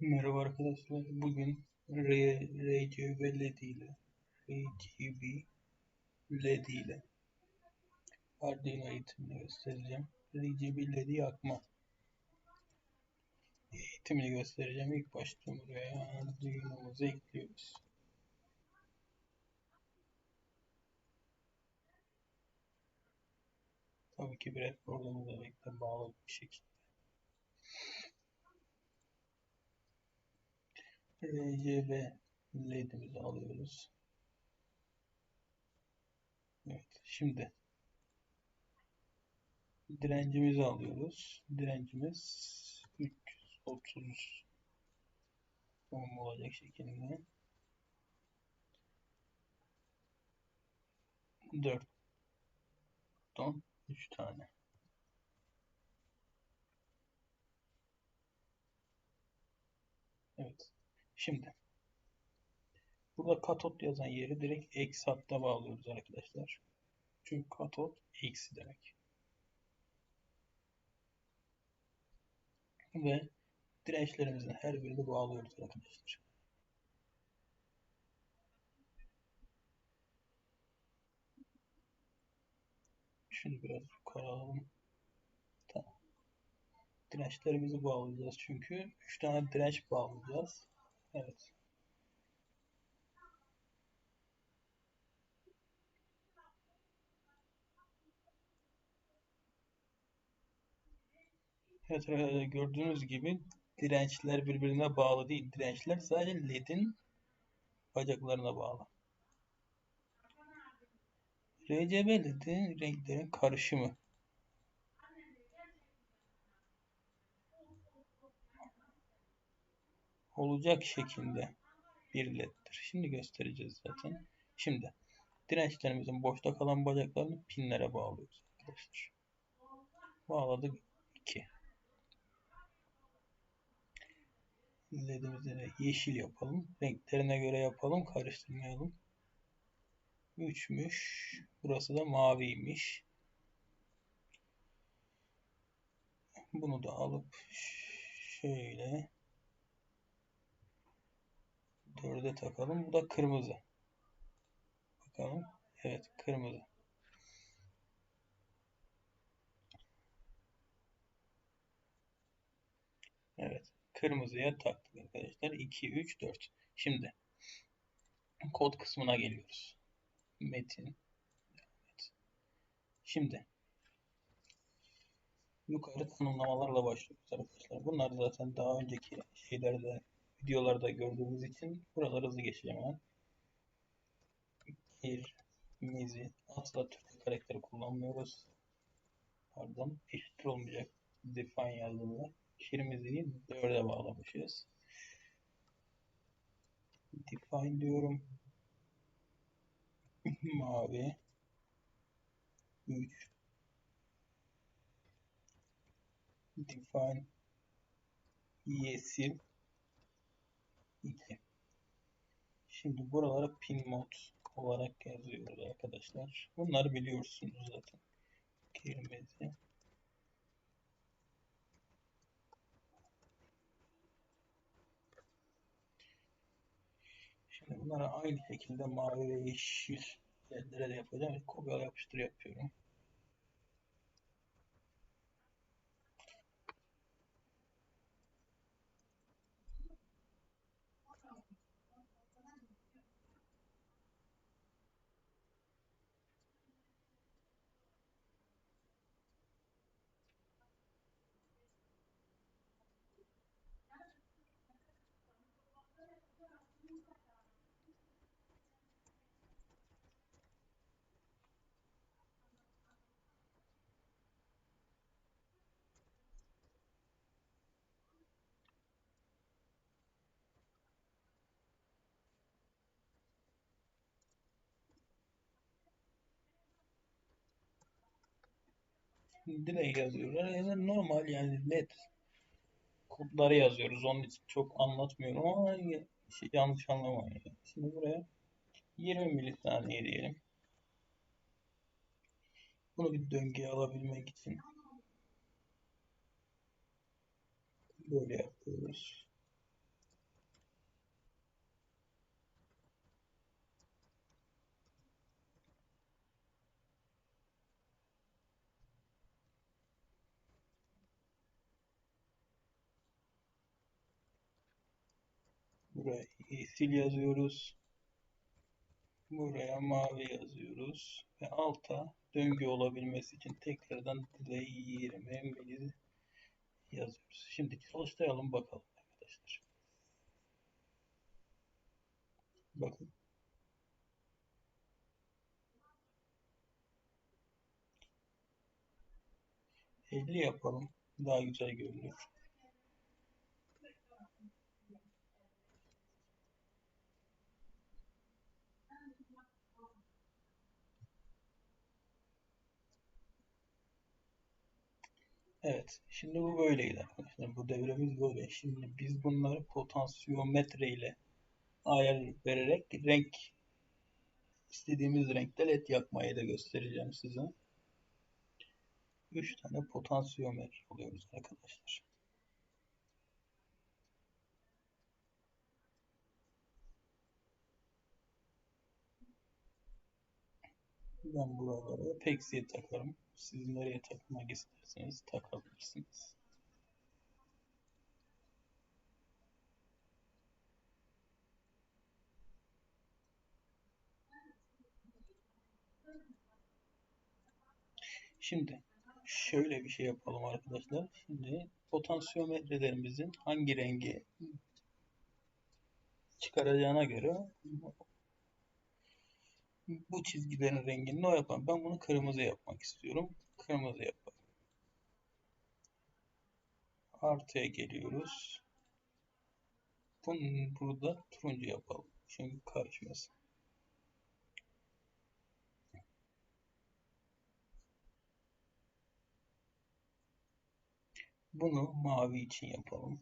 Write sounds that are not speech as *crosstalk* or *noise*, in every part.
Merhaba arkadaşlar. Bugün R RGB LED ile RGB LED ile Arduino eğitimini göstereceğim. RGB LED'i yakma eğitimini göstereceğim. İlk başta buraya Arduino'muzu ekliyoruz. Tabii ki bir programı da bağlı bir şekilde. RGB ledimizi alıyoruz. Evet, şimdi direncimizi alıyoruz. Direncimiz 330 ohm olacak şekilde 4 ton 3 tane. Evet. Şimdi burada katot yazan yeri direkt eksi hatta bağlıyoruz arkadaşlar. Çünkü katot eksi demek. Ve dirençlerimizin her birini bağlıyoruz arkadaşlar. Şunu biraz yukarı alalım. Tamam. Dirençlerimizi bağlayacağız çünkü 3 tane direnç bağlayacağız. Evet. Evet gördüğünüz gibi dirençler birbirine bağlı değil. Dirençler sadece ledin bacaklarına bağlı. RGB ledin renklerin karışımı. Olacak şekilde bir leddir. Şimdi göstereceğiz zaten. Şimdi dirençlerimizin boşta kalan bacaklarını pinlere bağlıyoruz arkadaşlar. Bağladık 2. ledimizi de yeşil yapalım. Renklerine göre yapalım. Karıştırmayalım. 3'müş. Burası da maviymiş. Bunu da alıp şöyle dörde takalım. Bu da kırmızı. Bakalım. Evet kırmızı. Evet. Kırmızıya taktık arkadaşlar. 2, 3, 4. Şimdi kod kısmına geliyoruz. Metin. Evet. Şimdi yukarı tanımlamalarla başlıyoruz arkadaşlar. Bunlar zaten daha önceki şeylerde videolarda gördüğümüz için buraları hızlı geçeceğim hemen. Bir mizi asla Türkçe karakteri kullanmıyoruz. Pardon eşittir olmayacak. Define yazdığında şirimizi dörde bağlamışız. Define diyorum. *clears throat* Mavi 3 Define yeşil 2 Şimdi buralara pin mod olarak yazıyoruz arkadaşlar. Bunları biliyorsunuz zaten. Kelimesi Şimdi bunları aynı şekilde mavi ve yeşil yerlere de yapacağım. Kopyala yapıştır yapıyorum. Direkt yazıyorlar. Yani normal yani net kodları yazıyoruz. Onun için çok anlatmıyorum ama şey, yanlış anlamayın. Şimdi buraya 20 milisaniye diyelim. Bunu bir döngüye alabilmek için böyle yapıyoruz. Buraya yeşil yazıyoruz. Buraya mavi yazıyoruz. Ve alta döngü olabilmesi için tekrardan delay 20 mili yazıyoruz. Şimdi çalıştıralım bakalım arkadaşlar. Bakın. Elli yapalım. Daha güzel görünür. Evet. Şimdi bu böyleydi arkadaşlar. Bu devremiz böyle. Şimdi biz bunları potansiyometre ile ayar vererek renk istediğimiz renkte led yakmayı da göstereceğim size. 3 tane potansiyometre alıyoruz arkadaşlar. Ben buralara Pexi'ye takarım. Siz nereye takmak isterseniz takabilirsiniz. Şimdi şöyle bir şey yapalım arkadaşlar. Şimdi potansiyometrelerimizin hangi rengi çıkaracağına göre bu çizgilerin rengini o yapalım. Ben bunu kırmızı yapmak istiyorum. Kırmızı yapalım. Artıya geliyoruz. Bunu burada turuncu yapalım. Çünkü karışmasın. Bunu mavi için yapalım.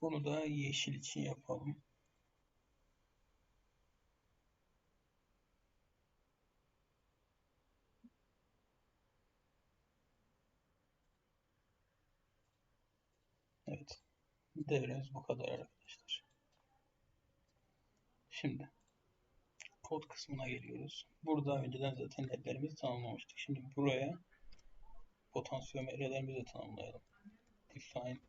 Bunu da yeşil için yapalım. Evet. Devremiz bu kadar arkadaşlar. Şimdi kod kısmına geliyoruz. Burada önceden zaten ledlerimizi tanımlamıştık. Şimdi buraya potansiyometrelerimizi tanımlayalım. Define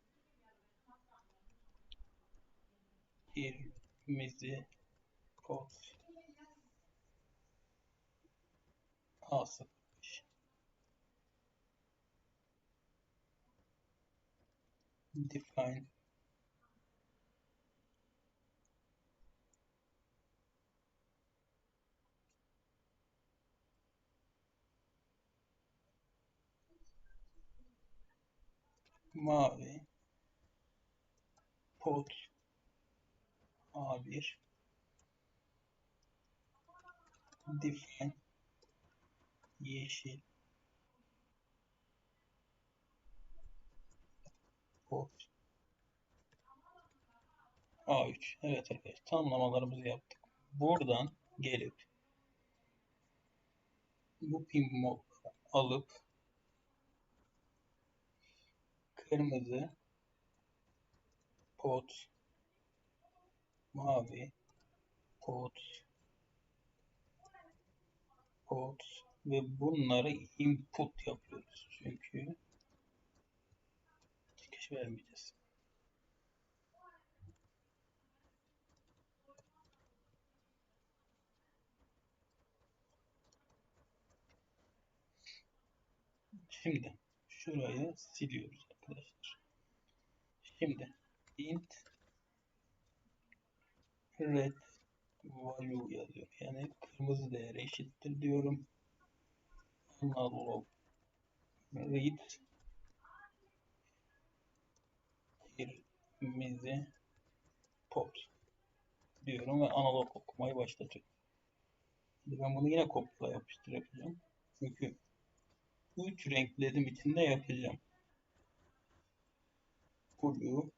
irimizi kod A0 define. Mavi. Pot A1 define yeşil. Pot A3 evet arkadaşlar tanımlamalarımızı yaptık. Buradan gelip bu pin alıp kırmızı pot mavi pot pot ve bunları input yapıyoruz. Çünkü çıkış vermeyeceğiz. Şimdi şurayı siliyoruz arkadaşlar. Şimdi int red value yazıyor. Yani kırmızı değer eşittir diyorum. Analog read kırmızı pot diyorum ve analog okumayı başlatıyorum. Şimdi ben bunu yine kopyala yapıştır yapacağım. Çünkü bu üç renkledim içinde yapacağım. Blue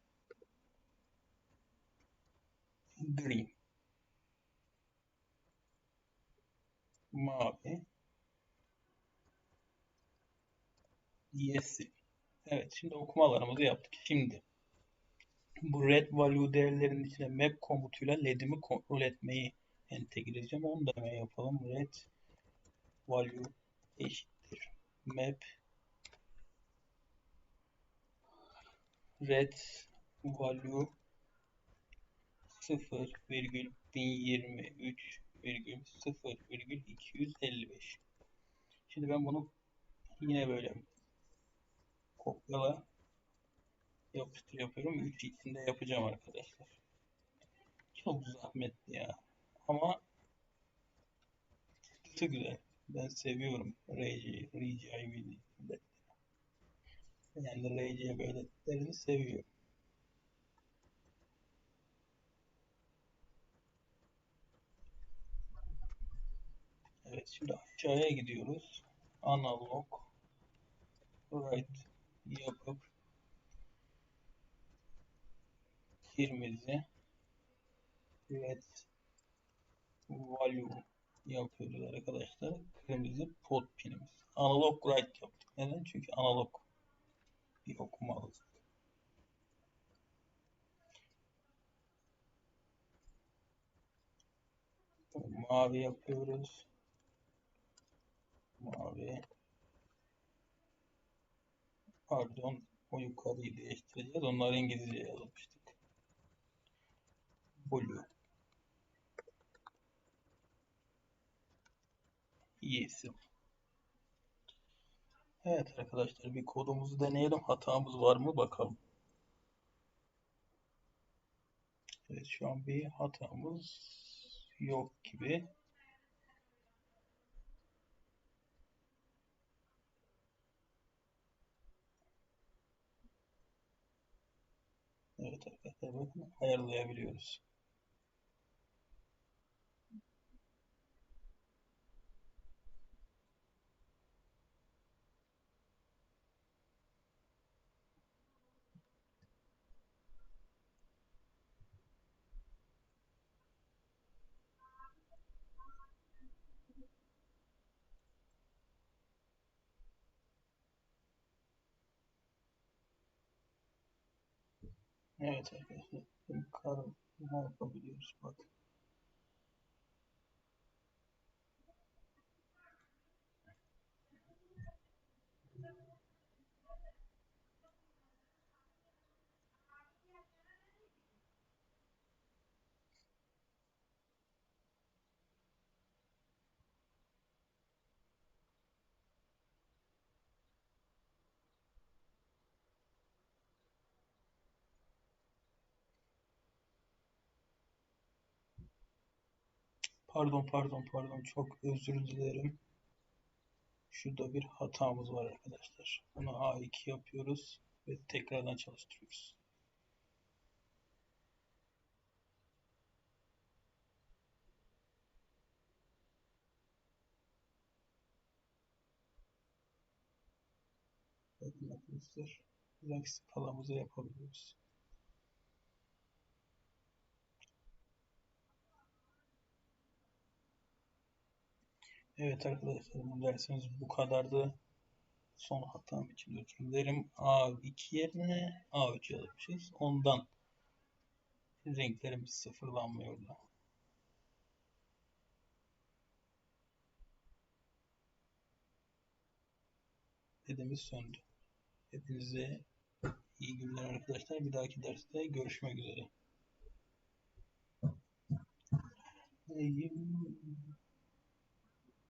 green mavi yeşil. Evet şimdi okumalarımızı yaptık. Şimdi bu red value değerlerinin içine map komutuyla led'imi kontrol etmeyi entegre edeceğim. Onu da yapalım. Red value eşittir map red value 0,1023,0,255 Şimdi ben bunu yine böyle kopyala yapıştır yapıyorum. 3 içinde yapacağım arkadaşlar. Çok zahmetli ya. Ama çıktısı güzel. Ben seviyorum RC, RGI Yani RC belletlerini seviyorum. Evet şimdi aşağıya gidiyoruz. Analog right yapıp kırmızı red value yapıyoruz arkadaşlar. Kırmızı pot pinimiz. Analog write yaptık. Neden? Çünkü analog bir okuma alacak. Mavi yapıyoruz. Mavi. Pardon. O yukarıyı değiştireceğiz. Onları İngilizce yazmıştık. Blue. iyisi. Evet arkadaşlar bir kodumuzu deneyelim. Hatamız var mı bakalım. Evet şu an bir hatamız yok gibi. Evet arkadaşlar bakın ayarlayabiliyoruz. Evet arkadaşlar. Ne yapabiliyoruz bak. Pardon pardon pardon çok özür dilerim. Şurada bir hatamız var arkadaşlar. Bunu A2 yapıyoruz ve tekrardan çalıştırıyoruz. Bakın arkadaşlar. Renk skalamızı yapabiliyoruz. Evet arkadaşlar bu dersimiz bu kadardı. Son hatam için özür dilerim. A2 yerine A3 yazmışız. Ondan renklerimiz sıfırlanmıyor da. Ledimiz söndü. Hepinize iyi günler arkadaşlar. Bir dahaki derste görüşmek üzere.